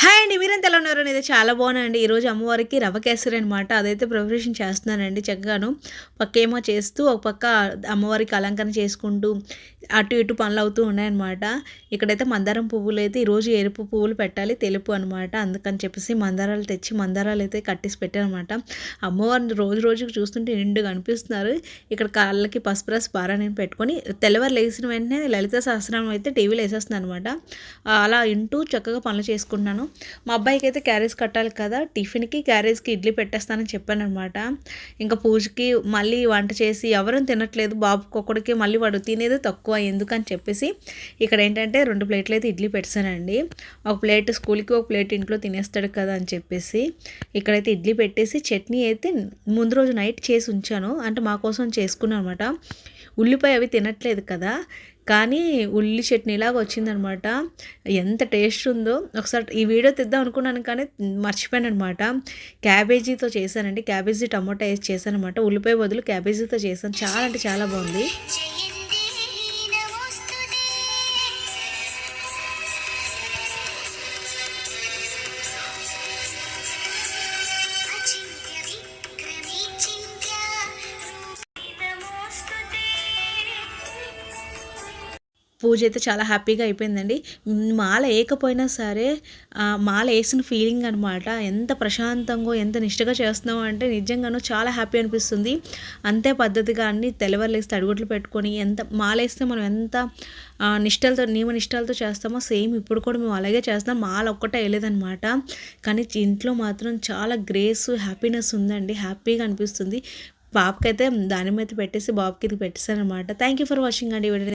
Hi hi అండి మీరంత ఎలా ఉన్నారు అనేది చాలా బాగున్నాయండి ఈరోజు అమ్మవారికి రవ్వ కేసరి అనమాట అదైతే ప్రిపరేషన్ చేస్తున్నానండి చక్కగాను. పక్కేమో చేస్తూ ఒక పక్క అమ్మవారికి అలంకరణ చేసుకుంటూ అటు ఇటు పనులు అవుతూ ఉన్నాయన్నమాట. ఇక్కడైతే మందారం పువ్వులు అయితే ఈరోజు ఎరుపు పువ్వులు పెట్టాలి తెలుపు అనమాట అందుకని చెప్పేసి మందారాలు తెచ్చి మందారాలు అయితే కట్టేసి పెట్టానమాట అమ్మవారిని రోజు రోజుకి చూస్తుంటే నిండుగా అనిపిస్తున్నారు. ఇక్కడ కాళ్ళకి పసుపు రస్ పారాయణ పెట్టుకొని తెల్లవారు లేచిన వెంటనే లలిత సహస్రం అయితే టీవీలో వేసేస్తున్నాను అనమాట అలా ఇంటూ చక్కగా పనులు చేసుకుంటున్నాను. మా అబ్బాయికి అయితే క్యారేజ్ కట్టాలి కదా టిఫిన్కి క్యారేజ్కి ఇడ్లీ పెట్టేస్తానని చెప్పాను అనమాట ఇంకా పూజకి మళ్ళీ వంట చేసి ఎవరూ తినట్లేదు బాబు ఒక్కడికి మళ్ళీ వాడు తినేది తక్కువ ఎందుకని చెప్పేసి ఇక్కడ ఏంటంటే రెండు ప్లేట్లు అయితే ఇడ్లీ పెట్టానండి. ఒక ప్లేట్ స్కూల్కి ఒక ప్లేట్ ఇంట్లో తినేస్తాడు కదా అని చెప్పేసి ఇక్కడైతే ఇడ్లీ పెట్టేసి చట్నీ అయితే ముందు రోజు నైట్ చేసి ఉంచాను. అంటే మా కోసం చేసుకున్నాను అనమాట ఉల్లిపాయ అవి తినట్లేదు కదా కానీ ఉల్లి చట్నీలాగా వచ్చిందనమాట. ఎంత టేస్ట్ ఉందో. ఒకసారి ఈ వీడియో తెద్దాం అనుకున్నాను కానీ మర్చిపోయాను అనమాట క్యాబేజీతో చేశానండి. క్యాబేజీ టమోటా వేసి చేశాను అనమాట ఉల్లిపాయ బదులు క్యాబేజీతో చేశాను. చాలా అంటే చాలా బాగుంది. పూజ అయితే చాలా హ్యాపీగా అయిపోయిందండి. మాల వేయకపోయినా సరే మాల వేసిన ఫీలింగ్ అనమాట ఎంత ప్రశాంతంగా ఎంత నిష్టగా చేస్తున్నావు అంటే నిజంగానూ చాలా హ్యాపీ అనిపిస్తుంది. అంతే పద్ధతిగా అన్ని తెల్లవారులేస్తే అడుగుట్లు పెట్టుకొని ఎంత మాల వేస్తే మనం ఎంత నిష్టలతో నియమ నిష్టాలతో చేస్తామో సేమ్ ఇప్పుడు కూడా మేము అలాగే చేస్తాం మాల ఒక్కటే వేయలేదనమాట కానీ ఇంట్లో మాత్రం చాలా గ్రేస్ హ్యాపీనెస్ ఉందండి. హ్యాపీగా అనిపిస్తుంది. పాపకైతే దాని మీద పెట్టేసి బాబుకి ఇది పెట్టేశాను అనమాట థ్యాంక్ యూ ఫర్ వాచింగ్ అండి.